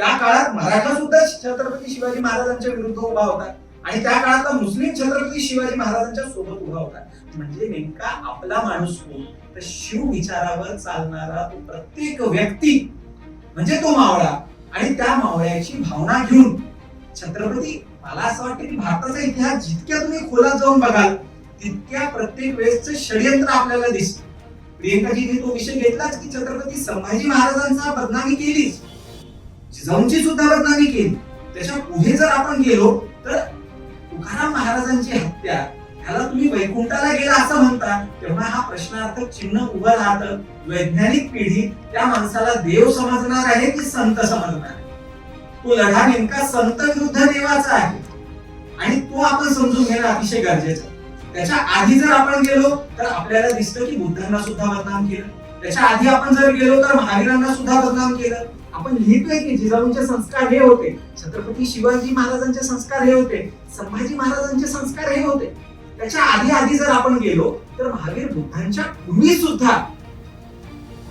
त्या काळात मराठा सुद्धा छत्रपती शिवाजी महाराजांच्या विरुद्ध उभा होता. आणि त्या काळातला मुस्लिम छत्रपती शिवाजी महाराजांच्या सोबत उभा होता. म्हणजे नेमका आपला माणूस कोण? तर शिव विचारावर चालणारा तो प्रत्येक व्यक्ती म्हणजे तो मावळा. आणि त्या मावळ्याची भावना घेऊन छत्रपती मला असं वाटतं की भारताचा इतिहास जितक्या तुम्ही खोलात जाऊन बघाल तितक्या प्रत्येक वेळेसच षडयंत्र आपल्याला दिसतं. प्रियंकाजीने तो विषय घेतलाच की छत्रपती संभाजी महाराजांचा बदनामी केलीच. जाऊनची सुद्धा बदनामी केली. त्याच्या पुढे जर आपण गेलो तर तुकाराम महाराजांची हत्या ह्याला तुम्ही वैकुंठाला गेला असं म्हणता तेव्हा हा प्रश्नार्थक चिन्ह उभं राहतं. वैज्ञानिक पिढी त्या माणसाला देव समजणार आहे की संत समजणार तो लढा नेमका संत विरुद्ध देवाचा आहे. आणि तो आपण समजून घेणं अतिशय गरजेचं त्याच्या आधी जर आपण गेलो तर आपल्याला दिसतं की बुद्धांना सुद्धा बदनाम केलं. त्याच्या आधी आपण जर गेलो तर महावीरांना सुद्धा बदनाम केलं. आपण लिहितोय की जिजाऊंचे संस्कार हे होते. छत्रपती शिवाजी महाराजांचे संस्कार हे होते. संभाजी महाराजांचे संस्कार हे होते. त्याच्या आधी आधी जर आपण गेलो तर महावीर बुद्धांच्या पूर्वी सुद्धा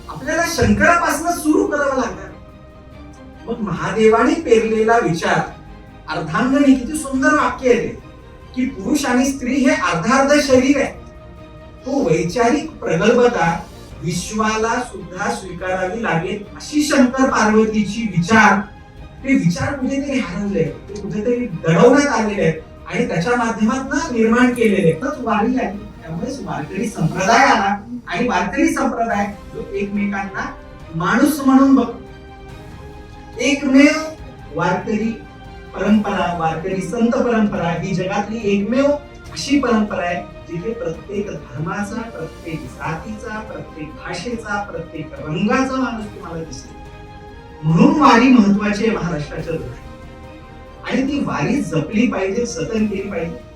आपल्याला शंकरापासून सुरू करावं लागणार. मग महादेवाने पेरलेला विचार अर्धांगणी किती सुंदर वाक्य आहे की पुरुष आणि स्त्री हे अर्धार्ध शरीर आहे. तो वैचारिक प्रगल्भता विश्वाला सुद्धा स्वीकारावी लागेल अशी शंकर पार्वतीची विचार. ते विचार कुठेतरी हरवले. ते कुठेतरी दडवण्यात आलेले आहेत. आणि त्याच्या माध्यमातून निर्माण केलेले वारी आली त्यामुळेच वारकरी संप्रदाय आला. आणि वारकरी संप्रदाय जो एकमेकांना माणूस म्हणून बघतो. एकमेव वारकरी परंपरा वारकरी संत परंपरा ही जगातली एकमेव अशी परंपरा आहे जिथे प्रत्येक धर्माचा प्रत्येक जातीचा प्रत्येक भाषेचा प्रत्येक रंगाचा माणूस तुम्हाला दिसेल. म्हणून वारी महत्वाची आहे महाराष्ट्राच्या दृष्टीने. आणि ती वारी जपली पाहिजे जतन केली पाहिजे.